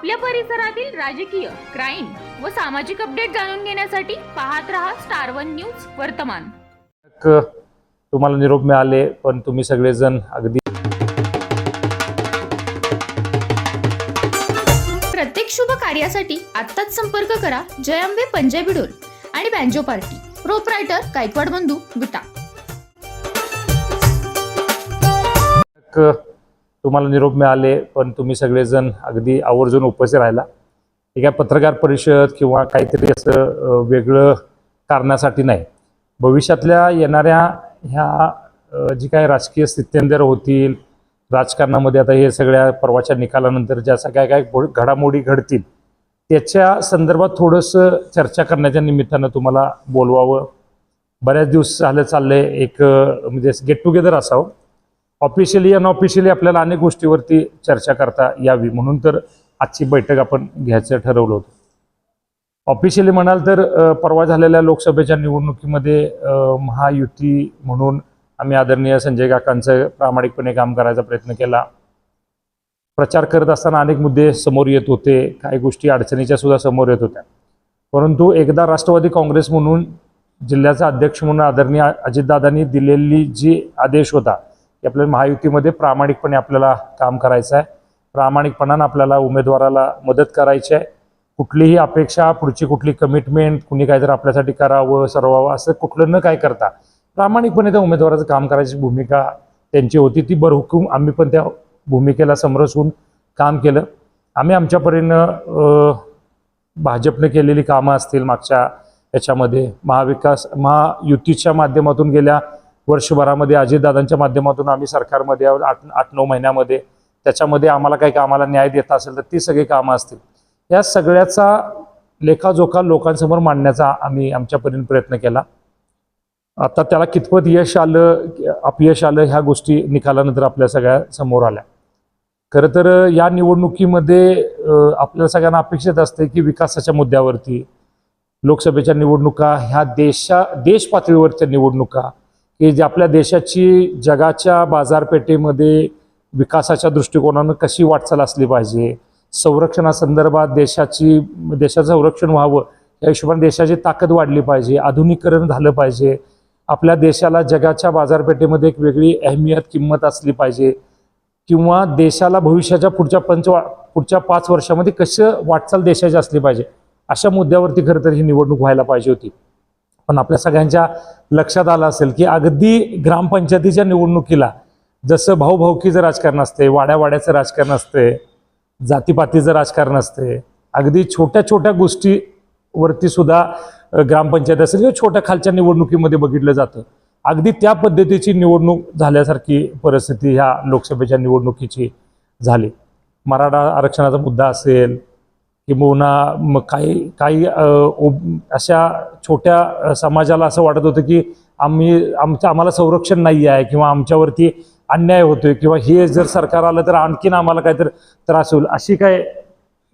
आपल्या परिसरातील राजकीय क्राईम व सामाजिक अपडेट जाणून घेण्यासाठी पाहत रहा स्टार वन न्यूज वर्तमान. क- तुम्हाला निरोप मिळाले पण तुम्ही सगळेजण अगदी प्रत्येक शुभ कार्यासाठी आत्ताच संपर्क करा जयंबे पंजाबी डोल आणि बँजो पार्टी. प्रोपरायटर गायकवाड बंधू विटा क- तुम्हाला निरोप मिळाले पण तुम्ही सगळेजण अगदी आवर्जून उपस्थित राहिला. ठीक आहे पत्रकार परिषद किंवा काहीतरी असं वेगळं कारणासाठी नाही. भविष्यातल्या येणाऱ्या ह्या जी काय राजकीय स्थित्यंतर होतील राजकारणामध्ये आता हे सगळ्या परवाच्या निकालानंतर ज्या सगळ्या काय घो- घडामोडी घडतील त्याच्या संदर्भात थोडंसं चर्चा करण्याच्या निमित्तानं तुम्हाला बोलवावं. बऱ्याच दिवस झालं चाललं एक म्हणजे गेट टुगेदर असावं. ऑफिशियली अनऑफिशियली आपल्याला अनेक गोष्टीवरती चर्चा करता यावी. म्हणून तर आजची बैठक आपण घ्यायचं ठरवलं होतं. ऑफिशियली म्हणाल तर परवा झालेल्या लोकसभेच्या निवडणुकीमध्ये महायुती म्हणून आम्ही आदरणीय संजय काकांचं प्रामाणिकपणे काम करायचा प्रयत्न केला. प्रचार करत असताना अनेक मुद्दे समोर येत होते. काही गोष्टी अडचणीच्या सुद्धा समोर येत होत्या. परंतु एकदा राष्ट्रवादी काँग्रेस म्हणून जिल्ह्याचा अध्यक्ष म्हणून आदरणीय अजितदादांनी दिलेली जी आदेश होता की आपल्याला महायुतीमध्ये प्रामाणिकपणे आपल्याला काम करायचं आहे. प्रामाणिकपणानं आपल्याला उमेदवाराला मदत करायची आहे. कुठलीही अपेक्षा पुढची कुठली कमिटमेंट कुणी काहीतरी आपल्यासाठी करावं सरवावं असं कुठलं न काय करता प्रामाणिकपणे त्या उमेदवाराचं काम करायची भूमिका त्यांची होती. ती बरहुकूम आम्ही पण त्या भूमिकेला समरसून काम केलं. आम्ही आमच्या परीनं भाजपने केलेली कामं असतील मागच्या याच्यामध्ये. महाविकास महायुतीच्या माध्यमातून गेल्या वर्षभरामध्ये अजितदादांच्या माध्यमातून आम्ही सरकारमध्ये आठ आठ नऊ महिन्यामध्ये त्याच्यामध्ये आम्हाला काही कामाला न्याय देता असेल तर ती सगळी कामं असतील. या सगळ्याचा लेखाजोखा लोकांसमोर मांडण्याचा आम्ही आमच्या परीने प्रयत्न केला. आता त्याला कितपत यश आलं अपयश आलं ह्या गोष्टी निकालानंतर आपल्या सगळ्या समोर आल्या. खरं तर या निवडणुकीमध्ये आपल्या सगळ्यांना अपेक्षित असते की विकासाच्या मुद्द्यावरती लोकसभेच्या निवडणुका ह्या देशा देश पातळीवरच्या निवडणुका की जे आपल्या देशाची जगाच्या बाजारपेठेमध्ये विकासाच्या दृष्टिकोनानं कशी वाटचाल असली पाहिजे संरक्षणासंदर्भात देशाची देशाचं संरक्षण व्हावं या हिशोबाने देशाची ताकद वाढली पाहिजे आधुनिकीकरण झालं पाहिजे. आपल्या देशाला जगाच्या बाजारपेठेमध्ये एक वेगळी अहमियत किंमत असली पाहिजे. किंवा देशाला भविष्याच्या पुढच्या पंच पुढच्या पाच वर्षामध्ये कसं वाटचाल देशाची असली पाहिजे अशा मुद्द्यावरती खरं तर ही निवडणूक व्हायला पाहिजे होती. पण आपल्या सगळ्यांच्या लक्षात आलं असेल की अगदी ग्रामपंचायतीच्या निवडणुकीला जसं भाऊभाऊकीचं राजकारण असते वाड्यावाड्याचं राजकारण असते जातीपातीचं राजकारण असते अगदी छोट्या छोट्या गोष्टीवरती सुद्धा ग्रामपंचायत असेल किंवा छोट्या खालच्या निवडणुकीमध्ये बघितलं जातं. अगदी त्या पद्धतीची निवडणूक झाल्यासारखी परिस्थिती ह्या लोकसभेच्या निवडणुकीची झाली. मराठा आरक्षणाचा मुद्दा असेल किंबहुना मग काही काही अशा छोट्या समाजाला असं वाटत होतं की आम्ही आमचं आम्हाला संरक्षण नाही आहे किंवा आमच्यावरती अन्याय होतोय किंवा हे जर सरकार आलं तर आणखीन आम्हाला काहीतरी त्रास होईल अशी काय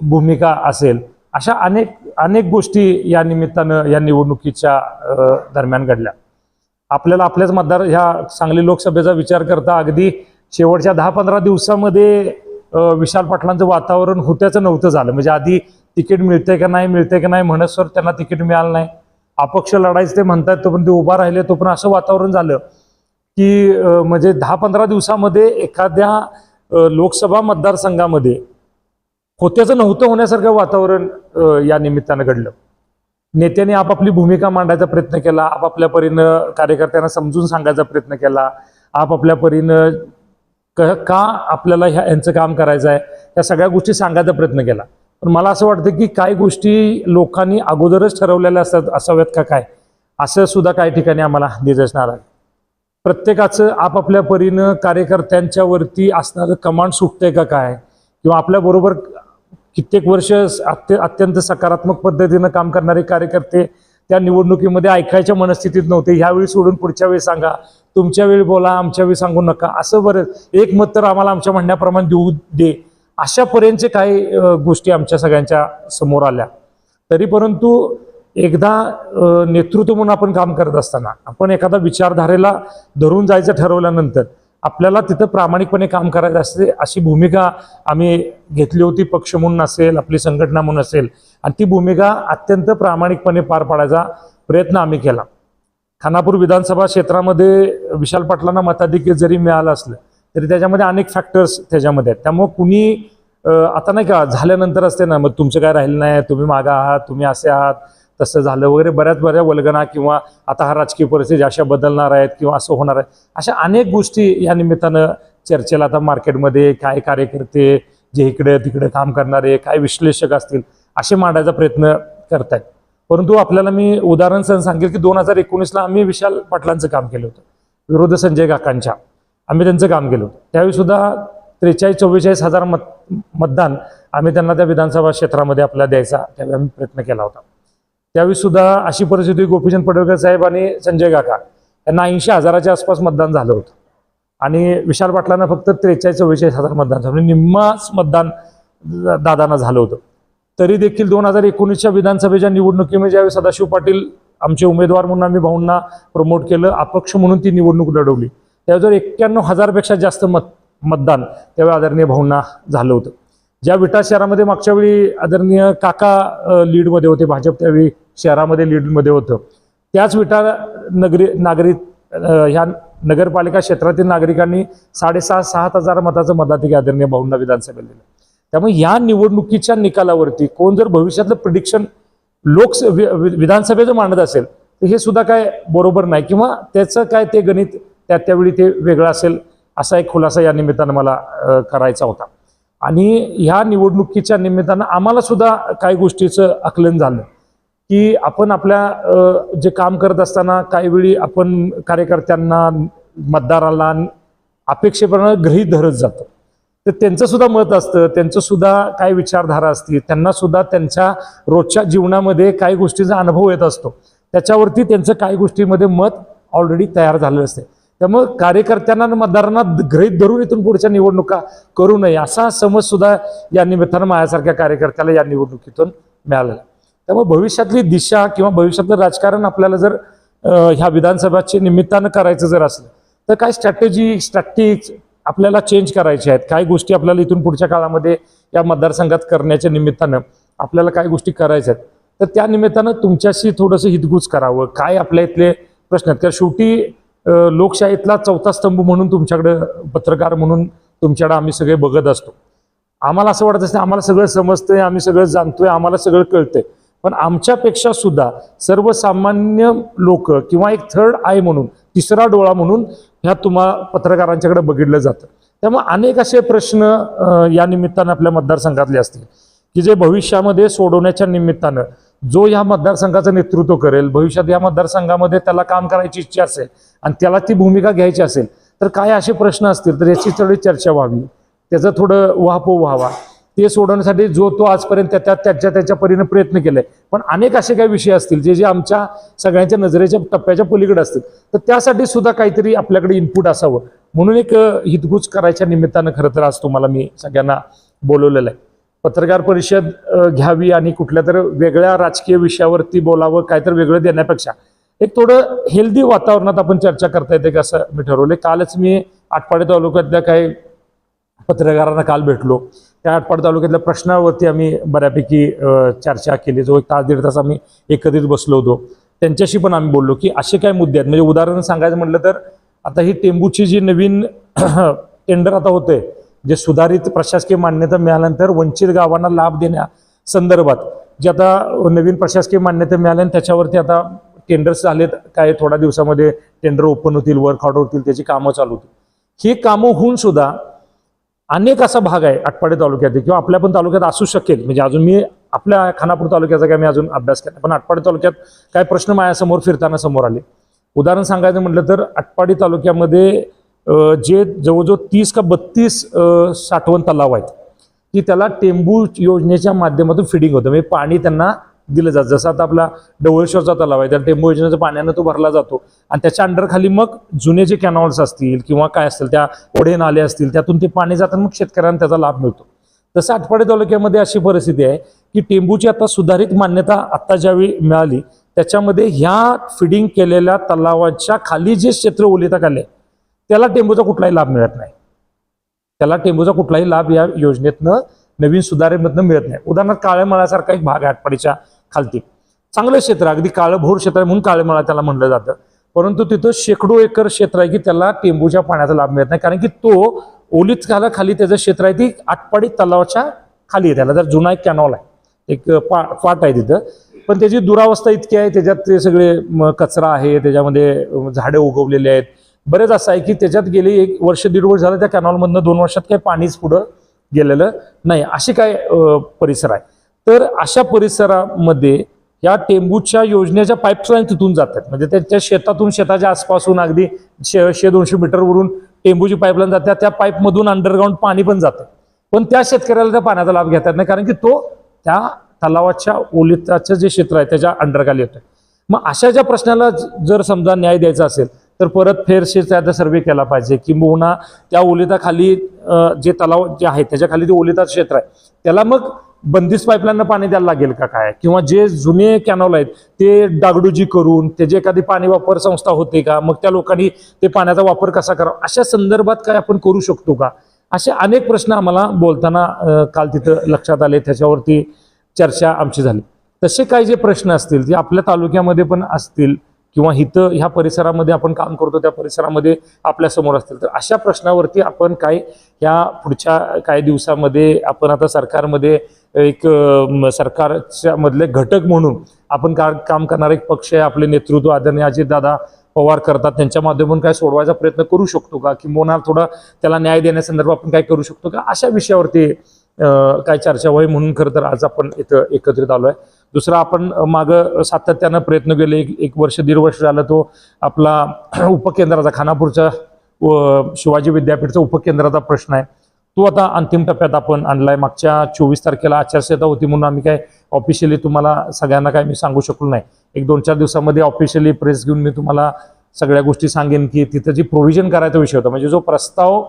भूमिका असेल? अशा अनेक अनेक गोष्टी या निमित्तानं या निवडणुकीच्या दरम्यान घडल्या. आपल्याला आपल्याच मतदार ह्या सांगली लोकसभेचा विचार करता अगदी शेवटच्या दहा पंधरा दिवसामध्ये विशाल पाटलांचं वातावरण होत्याचं नव्हतं झालं. म्हणजे आधी तिकीट मिळते का नाही मिळते का नाही म्हणत सर त्यांना तिकीट मिळालं नाही. अपक्ष लढायचं ते म्हणतात पण ते उभा राहिले तो पण असं वातावरण झालं की म्हणजे दहा पंधरा दिवसामध्ये एखाद्या लोकसभा मतदारसंघामध्ये होत्याचं नव्हतं होण्यासारखं वातावरण या निमित्तानं घडलं. नेत्याने आपापली भूमिका मांडायचा प्रयत्न केला आपापल्या परीनं कार्यकर्त्यांना समजून सांगायचा प्रयत्न केला आपापल्या परीनं क का आपल्याला ह्या यांचं काम करायचं आहे? या सगळ्या गोष्टी सांगायचा प्रयत्न केला. पण मला असं वाटतं की काही गोष्टी लोकांनी अगोदरच ठरवलेल्या असतात असाव्यात का काय? असं सुद्धा काही ठिकाणी आम्हाला दिसणार आहे. प्रत्येकाचं आपापल्या परीनं कार्यकर्त्यांच्यावरती असणारं कमांड सुटतंय का काय? किंवा आपल्याबरोबर कित्येक वर्ष अत्य अत्यंत सकारात्मक पद्धतीनं काम करणारे कार्यकर्ते त्या निवडणुकीमध्ये ऐकायच्या मनस्थितीत नव्हते. ह्यावेळी सोडून पुढच्या वेळी सांगा. तुमच्या वेळी बोला आमच्या वेळी सांगू नका. असं बरं. एक मत तर आम्हाला आमच्या म्हणण्याप्रमाणे देऊ दे. अशापर्यंतचे काही गोष्टी आमच्या सगळ्यांच्या समोर आल्या. तरी परंतु एकदा नेतृत्व म्हणून आपण काम करत असताना आपण एखादा विचारधारेला धरून जायचं ठरवल्यानंतर आपल्याला तिथं प्रामाणिकपणे काम करायचं असते अशी भूमिका आम्ही घेतली होती पक्ष म्हणून असेल आपली संघटना म्हणून असेल आणि ती भूमिका अत्यंत प्रामाणिकपणे पार पाडायचा प्रयत्न आम्ही केला. खानापूर विधानसभा क्षेत्रामध्ये विशाल पाटलांना मताधिक्य जरी मिळालं असलं तरी त्याच्यामध्ये अनेक फॅक्टर्स त्याच्यामध्ये आहेत. त्यामुळं कुणी आता नाही का झाल्यानंतर असते ना मग तुमचं काय राहिलं नाही तुम्ही मागा आहात तुम्ही असे आहात तसं झालं वगैरे बऱ्याच बऱ्या वल्गना किंवा आता हा राजकीय परिस्थिती अशा बदलणार आहेत किंवा असं होणार आहे अशा अनेक गोष्टी या निमित्तानं चर्चेला आता मार्केटमध्ये काय कार्यकर्ते जे इकडे तिकडे काम करणारे काय विश्लेषक असतील असे मांडायचा प्रयत्न करतायत. परंतु आपल्याला मी उदाहरण सण सांगेल की दोन हजार एकोणीसला आम्ही विशाल पाटलांचं काम केलं होतं विरोध संजय काकांच्या. आम्ही त्यांचं काम केलं होतं. त्यावेळी सुद्धा त्रेचाळीस चव्वेचाळीस हजार मत मतदान आम्ही त्यांना त्या विधानसभा क्षेत्रामध्ये आपल्याला द्यायचा त्यावेळी आम्ही प्रयत्न केला होता. त्यावेळी सुद्धा अशी परिस्थिती गोपीचंद पडळकर साहेब आणि संजय काका यांना ऐंशी हजाराच्या आसपास मतदान झालं होतं. आणि विशाल पाटलांना फक्त त्रेचाळीस चव्वेचाळीस हजार मतदान झालं. म्हणजे निम्माच मतदान दा- दादांना झालं होतं. तरी देखील दोन हजार एकोणीसच्या विधानसभेच्या निवडणुकीमध्ये ज्यावेळी सदाशिव पाटील आमचे उमेदवार म्हणून आम्ही भाऊंना प्रमोट केलं अपक्ष म्हणून ती निवडणूक लढवली. त्यावेळी एक्क्याण्णव हजारपेक्षा जास्त मत मतदान त्यावेळी आदरणीय भाऊंना झालं होतं. ज्या विटा शहरामध्ये मागच्या वेळी आदरणीय काका लीडमध्ये होते भाजप त्यावेळी शहरामध्ये लीडमध्ये होतं. त्याच विटा नगरी नागरिक ह्या नगरपालिका क्षेत्रातील नागरिकांनी साडेसहा सात हजार मताचं मताधिकार आदरणीय भाऊंना विधानसभेला दिलं. त्यामुळे या निवडणुकीच्या निकालावरती कोण जर भविष्यातलं प्रिडिक्शन लोकस वि- विधानसभेचं मांडत असेल तर हे सुद्धा काय बरोबर नाही किंवा त्याचं काय ते गणित त्या त्यावेळी ते वेगळं असेल असा एक खुलासा या निमित्तानं मला करायचा होता. आणि ह्या निवडणुकीच्या निमित्तानं आम्हाला सुद्धा काही गोष्टीचं आकलन झालं. की आपण आपल्या जे काम करत असताना काही वेळी आपण कार्यकर्त्यांना मतदाराला अपेक्षेप्रमाणे गृहीत धरत जातो. तर त्यांचं सुद्धा मत असतं त्यांचं सुद्धा काय विचारधारा असते त्यांना सुद्धा त्यांच्या रोजच्या जीवनामध्ये काही गोष्टीचा अनुभव येत असतो. त्याच्यावरती त्यांचं काही गोष्टीमध्ये मत ऑलरेडी तयार झालेलं असते. त्यामुळं कार्यकर्त्यांना आणि मतदारांना गृहीत धरून इथून पुढच्या निवडणुका करू नये असा समज सुद्धा या निमित्तानं माझ्यासारख्या कार्यकर्त्याला या निवडणुकीतून मिळालेला त्यामुळे भविष्यातली दिशा किंवा भविष्यातलं राजकारण आपल्याला जर ह्या विधानसभाच्या निमित्तानं करायचं जर असलं तर काय स्ट्रॅटेजी स्ट्रॅटिक्स आपल्याला चेंज करायच्या आहेत? काय गोष्टी आपल्याला इथून पुढच्या काळामध्ये या मतदारसंघात करण्याच्या निमित्तानं आपल्याला काय गोष्टी करायच्या आहेत? तर त्या निमित्तानं तुमच्याशी थोडंसं हितगुज करावं. काय आपल्या इथले प्रश्न आहेत? कारण शेवटी लोकशाहीतला चौथा स्तंभ म्हणून तुमच्याकडे पत्रकार म्हणून तुमच्याकडे आम्ही सगळे बघत असतो. आम्हाला असं वाटत असतं आम्हाला सगळं समजतंय आम्ही सगळं जाणतोय आम्हाला सगळं कळतंय. पण आमच्यापेक्षा सुद्धा सर्वसामान्य लोक किंवा एक थर्ड आय म्हणून तिसरा डोळा म्हणून ह्या तुम्हा पत्रकारांच्याकडे बघितलं जातं. त्यामुळे अनेक असे प्रश्न या निमित्तानं आपल्या मतदारसंघातले असतील. की जे भविष्यामध्ये सोडवण्याच्या निमित्तानं जो ह्या मतदारसंघाचं नेतृत्व करेल भविष्यात या मतदारसंघामध्ये त्याला काम करायची इच्छा असेल आणि त्याला ती भूमिका घ्यायची असेल तर काय असे प्रश्न असतील तर याची थोडी चर्चा व्हावी. त्याचं थोडं वाहपो व्हावा. ते सोडवण्यासाठी जो तो आजपर्यंत त्या त्याच्या त्याच्या परीने प्रयत्न केलाय. पण अनेक असे काही विषय असतील जे जे आमच्या सगळ्यांच्या नजरेच्या टप्प्याच्या पलीकडे असतील तर त्यासाठी सुद्धा काहीतरी आपल्याकडे इनपुट असावं. म्हणून एक हितगुज करायच्या निमित्तानं खरं तर आज तुम्हाला मी सगळ्यांना बोलवलेलं आहे. पत्रकार परिषद घ्यावी आणि कुठल्या तर वेगळ्या राजकीय विषयावरती बोलावं काय तर वेगळं देण्यापेक्षा. एक थोडं हेल्दी वातावरणात आपण चर्चा करता येते का असं मी ठरवलं कालच मी आटपाडी तालुक्यातल्या काही पत्रकारांना काल भेटलो. त्या आटपाड तालुक्यातल्या प्रश्नावरती आम्ही बऱ्यापैकी चर्चा केली. जो एक तास दीड तास आम्ही एकत्रित बसलो होतो. त्यांच्याशी पण आम्ही बोललो की असे काय मुद्दे आहेत? म्हणजे उदाहरण सांगायचं म्हटलं तर आता ही टेंबूची जी नवीन टेंडर आता होते जे सुधारित प्रशासकीय मान्यता मिळाल्यानंतर वंचित गावांना लाभ देण्या संदर्भात जे आता नवीन प्रशासकीय मान्यता मिळाल्या त्याच्यावरती आता टेंडर्स झालेत काय थोड्या दिवसामध्ये टेंडर ओपन होतील वर्क ऑर्डर होतील त्याची कामं चालू होतील. ही कामं होऊन सुद्धा अनेक असा भाग आहे आटपाडी तालुक्यात किंवा आपल्या पण तालुक्यात असू शकेल. म्हणजे अजून मी आपल्या खानापूर तालुक्याचा काय मी अजून अभ्यास केला पण आटपाडी तालुक्यात काय प्रश्न माझ्यासमोर फिरताना समोर आले. उदाहरण सांगायचं म्हटलं तर आटपाडी तालुक्यामध्ये जे जवळजवळ तीस का बत्तीस साठवण तलाव आहेत की त्याला टेंबू योजनेच्या माध्यमातून फिडिंग होतं. म्हणजे पाणी त्यांना दिलं जातं. जसं आता आपला डवळेश्वरचा तलाव आहे त्याला टेंबू योजनेचं पाण्यानं तो भरला जातो. आणि त्याच्या अंडरखाली मग जुने जे कॅनॉल्स असतील किंवा काय असतील त्या ओढे नाले असतील त्यातून ते पाणी जाताना मग शेतकऱ्यांना त्याचा लाभ मिळतो. तसं आटपाडी तालुक्यामध्ये अशी परिस्थिती आहे की टेंबूची आता सुधारित मान्यता आत्ता ज्यावेळी मिळाली त्याच्यामध्ये ह्या फिडिंग केलेल्या तलावाच्या खाली जे क्षेत्र ओलिता आले त्याला टेंबूचा कुठलाही लाभ मिळत नाही. त्याला टेंबूचा कुठलाही लाभ या योजनेतनं नवीन सुधारणेमधनं मिळत नाही. उदाहरणार्थ काळ्या मळासारखा एक भाग आहे आटपाडीच्या खालती. चांगलं क्षेत्र आहे, अगदी काळं भोर क्षेत्र आहे म्हणून काळेमाळा त्याला म्हणलं जातं. परंतु तिथं शेकडो एकर क्षेत्र आहे की त्याला टेंबूच्या पाण्याचा लाभ मिळत नाही. कारण की तो ओलीत घाला खाली त्याचं क्षेत्र आहे ती आटपाडी तलावाच्या खाली आहे त्याला. जर जुना एक कॅनॉल आहे. एक पा पाट आहे तिथं. पण त्याची दुरावस्था इतकी आहे त्याच्यात ते सगळे कचरा आहे त्याच्यामध्ये झाडे उगवलेले आहेत. बरेच असं आहे की त्याच्यात गेली एक वर्ष दीड वर्ष झालं त्या कॅनॉलमधनं दोन वर्षात काही पाणीच पुढं गेलेलं नाही. अशी काय परिसर आहे. तर अशा परिसरामध्ये या टेंबूच्या योजनेच्या पाईपलाईन तिथून जातात म्हणजे त्याच्या शेतातून शेताच्या आसपासून अगदी शे शे दोनशे मीटरवरून टेंबूची पाईपलाईन जाते. त्या पाईपमधून अंडरग्राऊंड पाणी पण जातं. पण त्या शेतकऱ्याला त्या पाण्याचा लाभ घेता येत नाही कारण की तो त्या तलावाच्या ओलिताचं जे क्षेत्र आहे त्याच्या अंडरखाली येतं मग अशा ज्या प्रश्नाला जर समजा न्याय द्यायचा असेल तर परत फेरशे त्याचा सर्वे केला पाहिजे किंबहुना त्या ओलिताखाली जे तलाव जे आहे त्याच्याखाली जे ओलिता क्षेत्र आहे त्याला मग बंदिस्त पाईपलाईन पाणी द्यायला लागेल का काय? किंवा जे जुने कॅनॉल आहेत ते डागडुजी करून त्याची एखादी पाणी वापर संस्था होते का मग त्या लोकांनी ते पाण्याचा वापर कसा करावा अशा संदर्भात काय आपण करू शकतो का? असे अनेक प्रश्न आम्हाला बोलताना काल तिथं लक्षात आले त्याच्यावरती चर्चा आमची झाली. तसे काही जे प्रश्न असतील ते आपल्या तालुक्यामध्ये पण असतील किंवा इथं ह्या परिसरामध्ये आपण काम करतो त्या परिसरामध्ये आपल्यासमोर असतील. तर अशा प्रश्नावरती आपण काय ह्या पुढच्या काही दिवसामध्ये आपण आता सरकारमध्ये एक सरकारच्या मधले घटक म्हणून आपण का काम करणारे एक पक्ष आहे आपले नेतृत्व आदरणीय अजितदादा पवार करतात. त्यांच्या माध्यमातून काय सोडवायचा प्रयत्न करू शकतो का? किंवा थोडा त्याला न्याय देण्यासंदर्भात आपण काय करू शकतो का? अशा विषयावरती काय चर्चा व्हावी म्हणून खरं तर आज आपण इथं एकत्रित आलो आहे दुसरा आपण मागं सातत्यानं प्रयत्न केले. एक एक वर्ष दीड वर्ष झालं तो आपला उपकेंद्राचा खानापूरचा व शिवाजी विद्यापीठचा उपकेंद्राचा प्रश्न आहे. तो आता अंतिम टप्प्यात आपण आणलाय. मागच्या चोवीस तारखेला आचारसंहिता होती म्हणून आम्ही काय ऑफिशियली तुम्हाला सगळ्यांना काय मी सांगू शकलो नाही. एक दोन चार दिवसामध्ये ऑफिशियली प्रेस घेऊन मी तुम्हाला सगळ्या गोष्टी सांगेन की तिथं जी प्रोव्हिजन करायचा विषय होता म्हणजे जो प्रस्ताव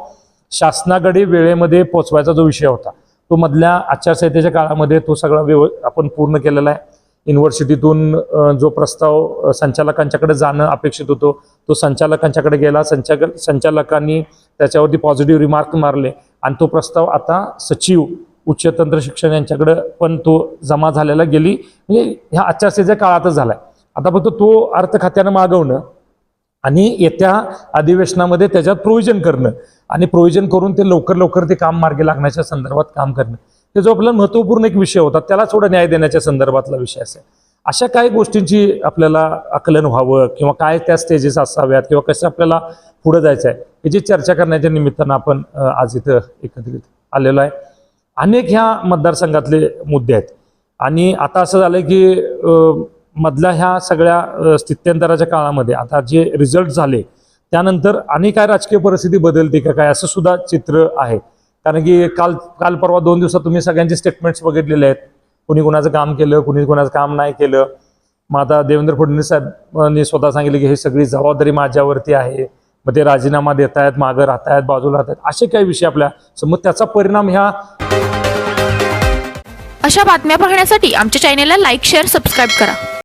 शासनाकडे वेळेमध्ये पोचवायचा जो विषय होता तो मधल्या आचारसंहितेच्या काळामध्ये तो सगळा व्यव आपण पूर्ण केलेला आहे. युनिव्हर्सिटीतून जो प्रस्ताव संचालकांच्याकडे जाणं अपेक्षित होतो तो संचालकांच्याकडे गेला. संचालक संचालकांनी त्याच्यावरती पॉझिटिव्ह रिमार्क मारले आणि तो प्रस्ताव आता सचिव उच्च तंत्र शिक्षण यांच्याकडे पण तो जमा झालेला गेली. म्हणजे ह्या आचारसंहितेच्या काळातच झालाय. आता फक्त तो अर्थ खात्यानं मागवणं आणि येत्या अधिवेशनामध्ये त्याच्यात प्रोव्हिजन करणं. आणि प्रोव्हिजन करून ते लवकर लवकर ते काम मार्गी लागण्याच्या संदर्भात काम करणं. हे जो आपला महत्त्वपूर्ण एक विषय होता त्याला थोडा न्याय देण्याच्या संदर्भातला विषय असेल. अशा काही गोष्टींची आपल्याला आकलन व्हावं किंवा काय त्या स्टेजेस असाव्यात किंवा कसं आपल्याला पुढं जायचं आहे याची चर्चा करण्याच्या निमित्तानं आपण आज इथं एकत्रित आलेलो आहे. अनेक ह्या मतदारसंघातले मुद्दे आहेत. आणि आता असं झालं की मधल्या ह्या सगळ्या स्थित्यंतराच्या काळामध्ये आता जे रिझल्ट झाले त्यानंतर आणि काय राजकीय परिस्थिती बदलते का काय असं सुद्धा चित्र आहे. कारण की काल काल परवा दोन दिवसात तुम्ही सगळ्यांचे स्टेटमेंट्स बघितलेले आहेत. कुणी कुणाचं काम केलं कुणी कुणाचं काम नाही केलं. मग आता देवेंद्र फडणवीस साहेबांनी स्वतः सांगितले की हे सगळी जबाबदारी माझ्यावरती आहे. मग ते राजीनामा देत आहेत मागं राहत आहेत बाजूला राहत आहेत असे काही विषय आपल्यासमोर. त्याचा परिणाम ह्या अशा बातम्या पाहण्यासाठी आमच्या चॅनेलला लाईक शेअर सबस्क्राईब करा.